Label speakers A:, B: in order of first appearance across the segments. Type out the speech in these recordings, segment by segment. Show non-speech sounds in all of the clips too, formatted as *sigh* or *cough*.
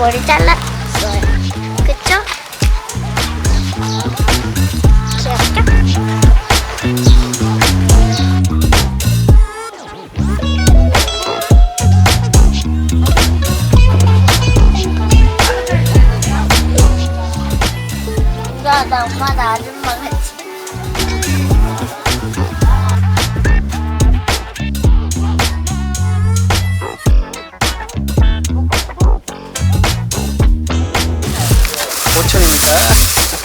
A: 머리 염색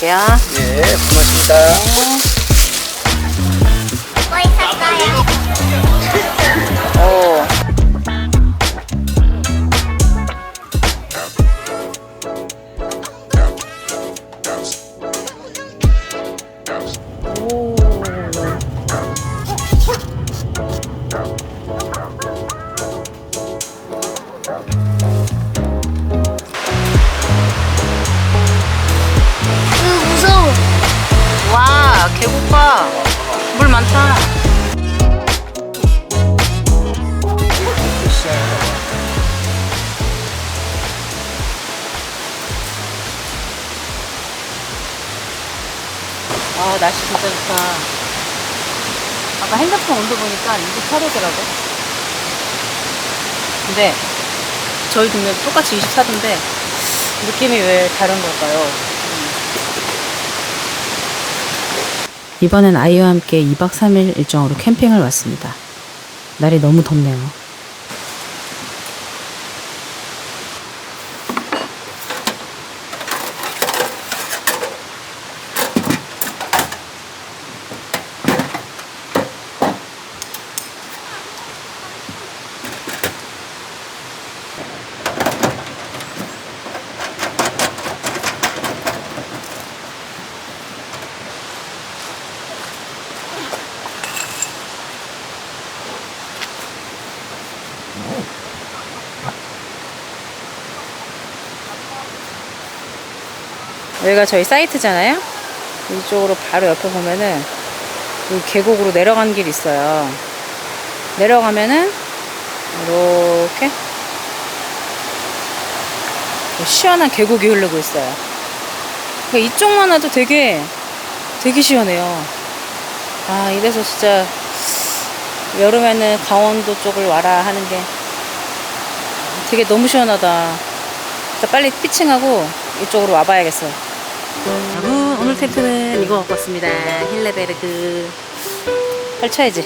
B: 갈게요.
C: 예, 고맙습니다.
A: 뭐 있었어요?
B: 날씨 진짜 좋다. 아까 핸드폰 온도 보니까 28도더라고. 근데 저희 동네도 똑같이 24도인데 느낌이 왜 다른 걸까요? 이번엔 아이와 함께 2박 3일 일정으로 캠핑을 왔습니다. 날이 너무 덥네요. 여기가 저희 사이트잖아요. 이쪽으로 바로 옆에 보면은 이 계곡으로 내려가는 길이 있어요. 내려가면은 이렇게 시원한 계곡이 흐르고 있어요. 그러니까 이쪽만 와도 되게 되게 시원해요. 아 이래서 진짜 여름에는 강원도 쪽을 와라 하는 게 되게 너무 시원하다. 빨리 피칭하고 이쪽으로 와봐야겠어요. 오늘 텐트는 이거 갖고 왔습니다. 힐레베르그 펼쳐야지.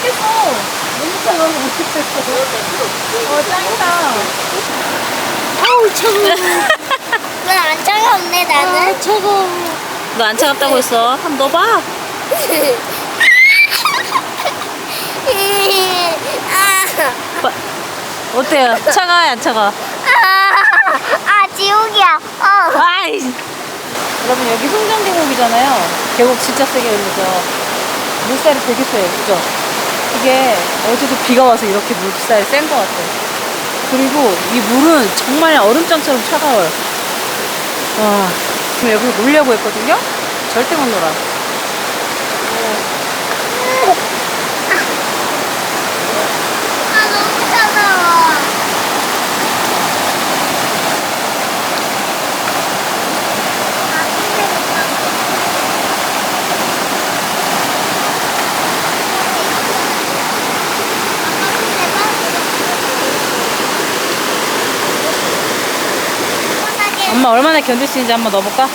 B: 나못 있겠어. 너무 차가워 못 있겠어. 어 짱이다.
A: 아우, 차가워. 난안 차가운데, 나는? 차가워.
B: 너 안 차갑다고 했어. 한번 넣어봐. *laughs*
A: 아,
B: 봐. 어때요? 차가워요 안 차가워?
A: 아, 아, 지옥이야. 어.
B: 아이. 여러분 여기 송정계곡이잖아요. 계곡 진짜 세게 흘리죠. 물살이 되게 세요, 그죠? 이게 어제도 비가 와서 이렇게 물살이 센것 같아요. 그리고 이 물은 정말 얼음장처럼 차가워요. 와, 지금 여기서 놀려고 했거든요? 절대 못 놀아.
A: 아, 너무 차가워. 아, 힘들겠다.
B: 얼마나 견딜 수 있는지 한번 넣어볼까?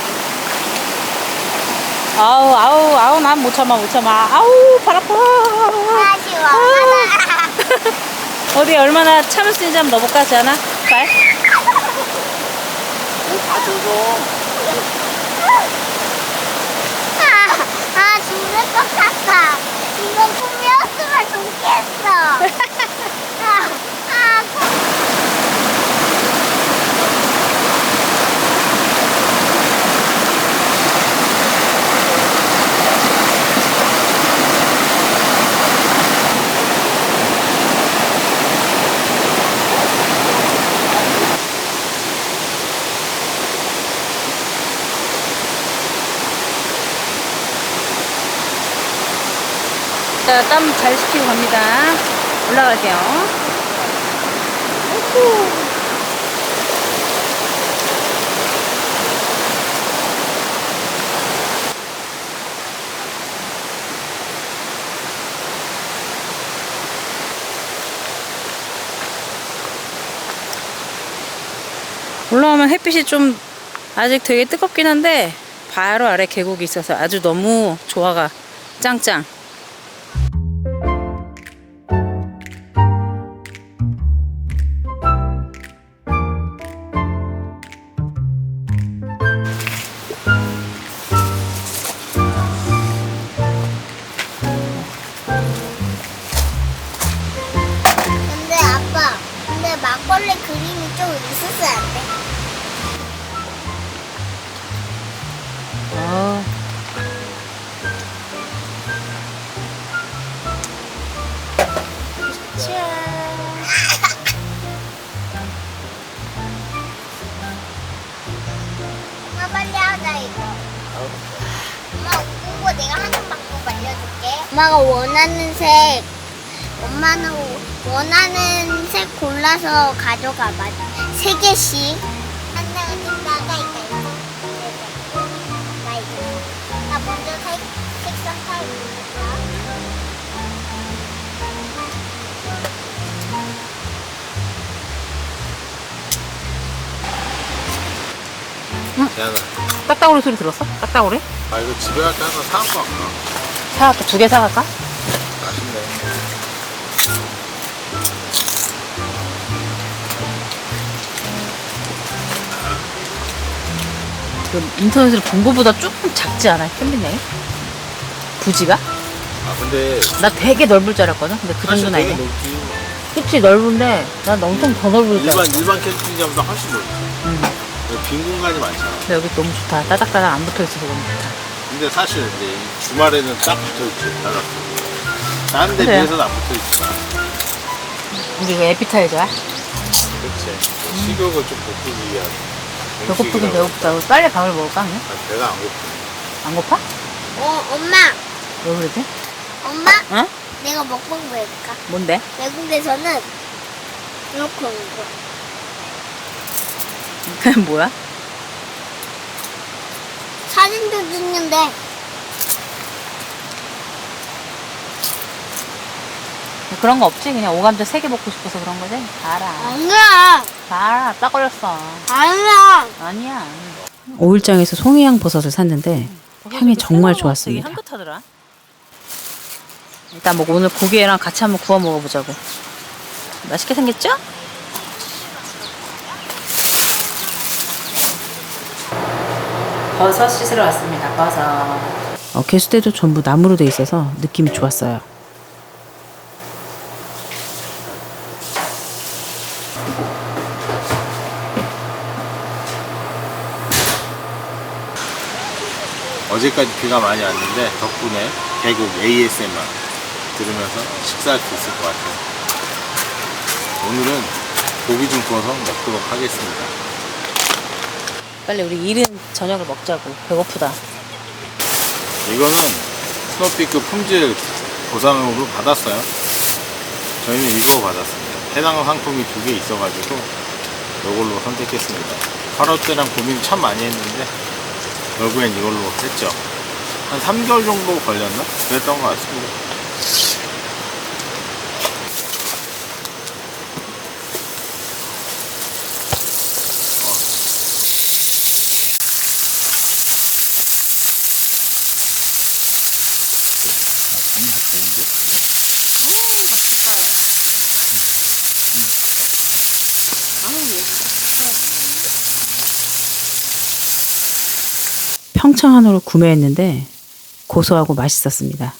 B: 아우 아우 아우 난 못 참아 못 참아 아우 발 아파
A: 아쉬워. 하나. *laughs*
B: 어디 얼마나 참을 수 있는지 한번 넣어볼까 지안아? 발?
C: 다 줘줘.
A: 아, 아, 죽을 것 같아. 이건 꿈이었으면 좋겠어. *laughs* 아, 아, 꿈.
B: 자, 땀잘 식히고 갑니다. 올라갈게요. 아이고. 올라오면 햇빛이 좀 아직 되게 뜨겁긴 한데 바로 아래 계곡이 있어서 아주 너무 조화가 짱짱.
A: 원하는 색, 엄마는 원하는 색 골라서 가져가 봐. 세 개씩. 하나 어디 나가 있다 이거. 나 이거. 나 먼저 색 색상 타입 볼까?
C: 대안아.
B: 딱따구리 소리 들었어? 딱따구리?
C: 아 이거 집에 갈때 하나 사갖고 갈까?
B: 사갈까? 두 개 사갈까? 그 인터넷으로 본 거보다 조금 작지 않아요? 캠핑장이? 부지가?
C: 아 근데
B: 나 되게 넓을 줄 알았거든? 근데 그
C: 사실
B: 정도는
C: 되게
B: 아니야.
C: 넓지.
B: 그치, 넓은데 난 엄청 더 넓을 줄
C: 일반
B: 알았어.
C: 일반 캠핑장보다 훨씬 넓지.
B: 응.
C: 여기 빈 공간이 많잖아.
B: 근데 여기 너무 좋다. 따닥따닥 안 붙어 있어서 너무 좋다.
C: 근데 사실 이제 이 주말에는 딱 붙어있지. 다른 데
B: 그래.
C: 비해서는 안 붙어있지만.
B: 우리 이거 에피타이저야?
C: 그치. 식욕을 좀 돋구기 위한.
B: 배고프긴. 배고프다. 우리 빨리 밥을 먹을까? 그냥?
C: 아, 배가 안 고프.
B: 안 고파?
A: 어, 엄마,
B: 왜 그러지?
A: 엄마,
B: 응?
A: 내가 먹방 보여줄까?
B: 뭔데?
A: 외국에서는 이렇게 거.
B: 그게 *laughs* 뭐야?
A: 사진도 찍는데
B: 그런 거 없지? 그냥 오감자 세개 먹고 싶어서 그런 거지? 다 알아. 다알 아. 딱 걸렸어.
A: 아니야.
B: 아니야.
D: 오일장에서 송이향 버섯을 샀는데 향이 정말 좋았습니다.
B: 되게 향긋하더라. 일단 뭐 오늘 고기랑 같이 한번 구워 먹어보자고. 맛있게 생겼죠? 버섯 씻으러 왔습니다. 버섯.
D: 어, 개수대도 전부 나무로 돼 있어서 느낌이 좋았어요.
C: 어제까지 비가 많이 왔는데 덕분에 계곡 ASMR 들으면서 식사할 수 있을 것 같아요. 오늘은 고기 좀 구워서 먹도록 하겠습니다.
B: 빨리 우리 이른 저녁을 먹자고. 배고프다.
C: 이거는 스노피크 품질 보상으로 받았어요. 저희는 이거 받았습니다. 해당 상품이 두 개 있어가지고 이걸로 선택했습니다. 8월 때랑 고민 참 많이 했는데 결국엔 이걸로 했죠. 한 3개월 정도 걸렸나? 그랬던 것 같습니다. 어.
D: 평창 한우를 구매했는데 고소하고 맛있었습니다.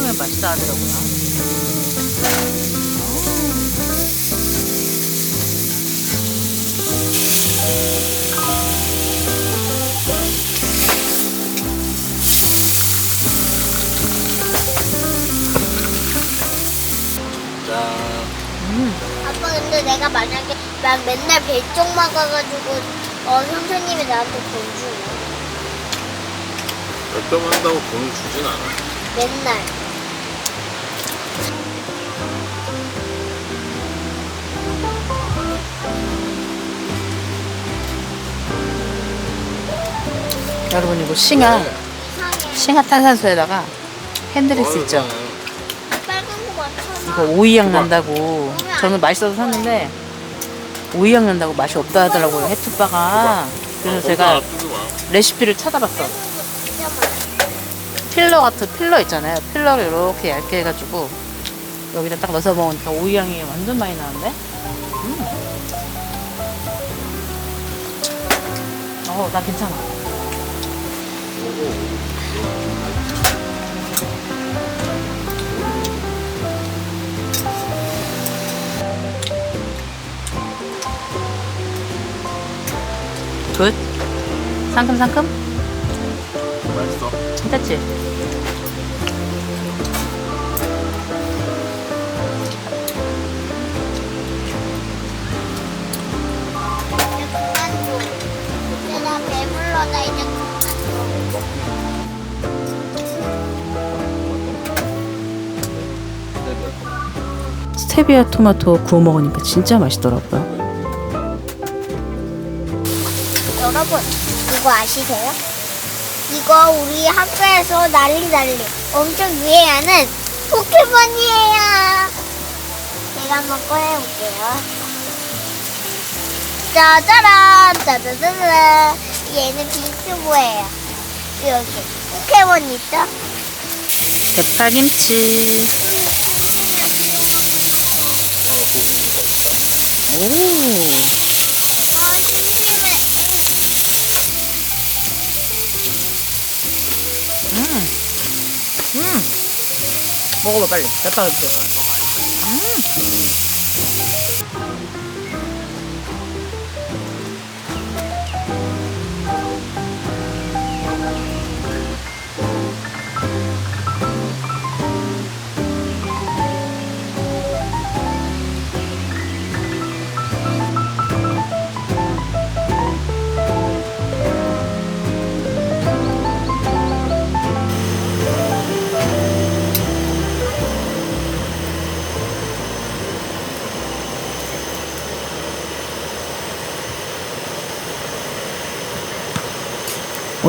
B: 하면 맛있어 하더라고요.
C: 짠.
A: 아빠 근데 내가 만약에 막 맨날 벨쪽 막아가지고 어 선생님이 나한테 돈 주고
C: 몇점 한다고 돈을 주진 않아.
A: 맨날
B: 여러분 이거 싱아. 싱아 탄산수에다가 핸드릭스
C: 어,
B: 있죠. 이거 오이향 난다고 저는 맛있어서 샀는데 오이향 난다고 맛이 없다 하더라고요 해투바가 그래서 제가 레시피를 찾아봤어
A: 진짜.
B: 필러 같은 필러 있잖아요 필러를 이렇게 얇게 해가지고 여기다 딱 넣어서 먹으니까 오이향이 완전 많이 나는데 음. 어나 괜찮아 굿 상큼상큼
C: 맛있어.
B: 괜찮지?
D: 스테비아 토마토 구워 먹으니까 진짜 맛있더라고요.
A: 여러분 이거 아시세요? 이거 우리 학교에서 난리 난리 엄청 유행하는 포켓몬이에요. 제가 한번 꺼내볼게요. 짜자란 짜자자잔 얘는 빅스보예요. 여기 포켓몬 있죠?
B: 대파김치. 오. 음. 음. 먹어봐 빨리. 대파김치.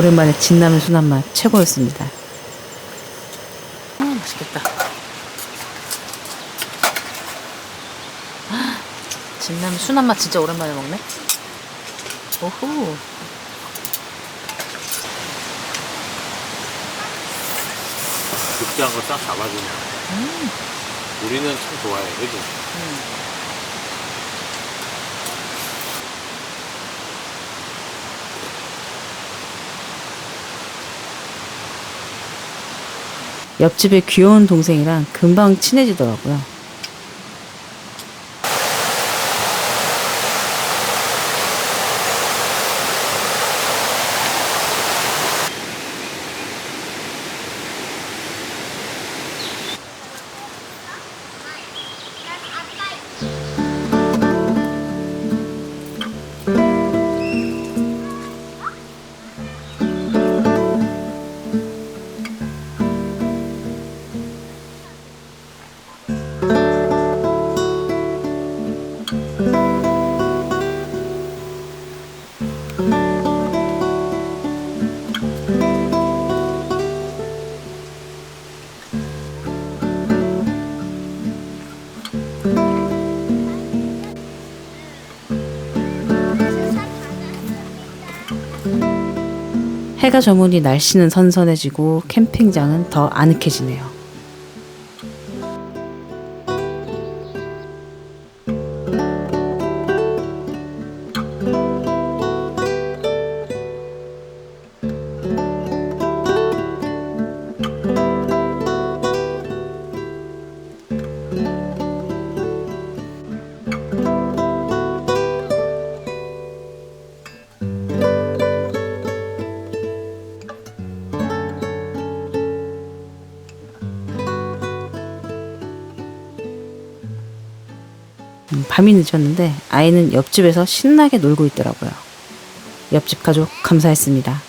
D: 오랜만에 진라면 순한 맛 최고였습니다.
B: 음, 맛있겠다. 아, 진라면 순한 맛 진짜 오랜만에 먹네. 오호.
C: 느끼한 거딱 잡아주네. 우리는 참 좋아해, 그지?
D: 옆집에 귀여운 동생이랑 금방 친해지더라고요. 해가 저무니 날씨는 선선해지고 캠핑장은 더 아늑해지네요. 밤이 늦었는데 아이는 옆집에서 신나게 놀고 있더라고요. 옆집 가족 감사했습니다.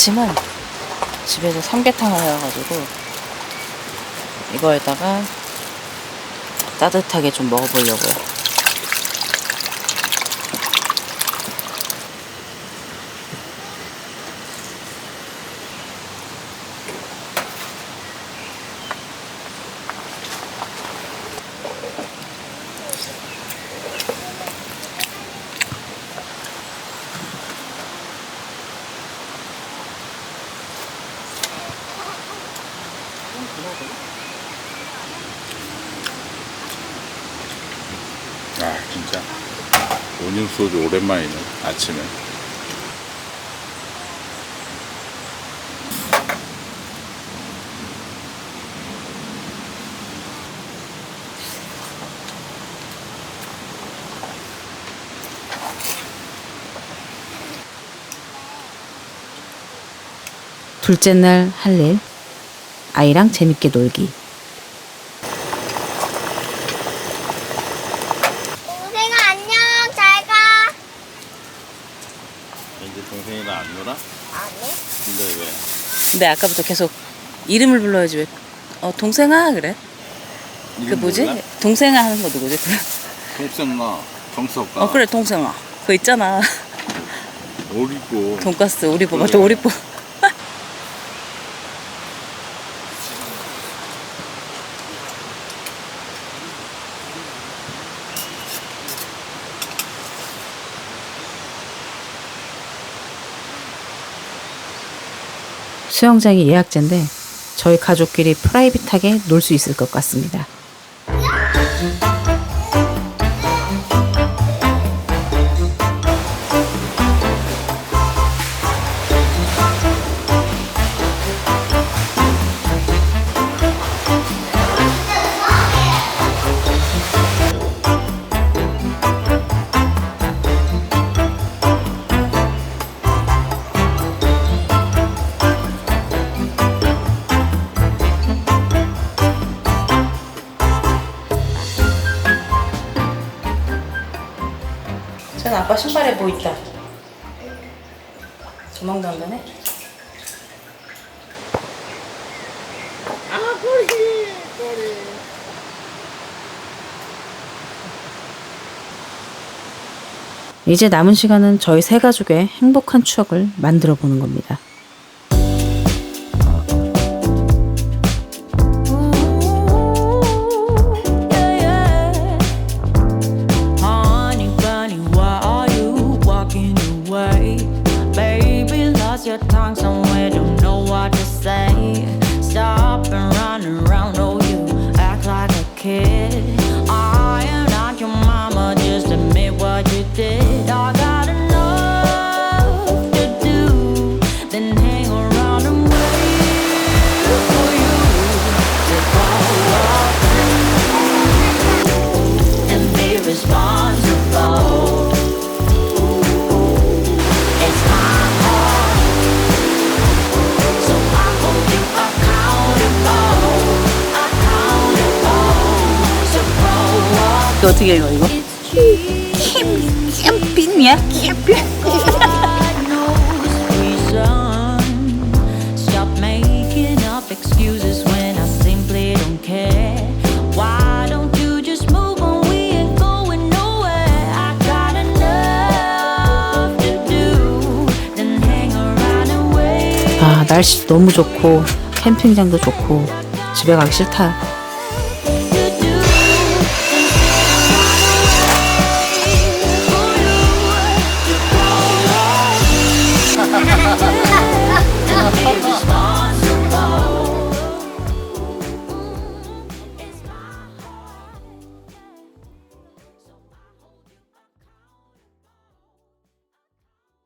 B: 아침은 집에서 삼계탕을 해가지고 이거에다가 따뜻하게 좀 먹어보려고요.
C: 아 진짜 온유 소주 오랜만이네 아침에.
D: 둘째 날 할 일. 아이랑 재밌게 놀기.
A: 동생아 안녕 잘 가.
C: 이제 동생이랑 안 놀아?
A: 아니.
C: 근데 왜?
B: 근데 아까부터 계속 이름을 불러야지 왜? 어 동생아 그래? 그 뭐지? 동생아 하는 거 누구지?
C: 동생아 정석가.
B: 어 그래 동생아. 그거 있잖아.
C: 오리고.
B: 돈가스
C: 그래.
B: 맞아 오리보.
D: 수영장이 예약제인데 저희 가족끼리 프라이빗하게 놀 수 있을 것 같습니다.
B: 전 아빠 신발에 뭐 있다. 도망도 안 가네?
D: 이제 남은 시간은 저희 세 가족의 행복한 추억을 만들어 보는 겁니다.
E: 이거 어떻게 읽어 이거? 캠핑이야? 캠핑?
D: 아, 날씨 너무 좋고, 캠핑장도 좋고, 집에 가기 싫다.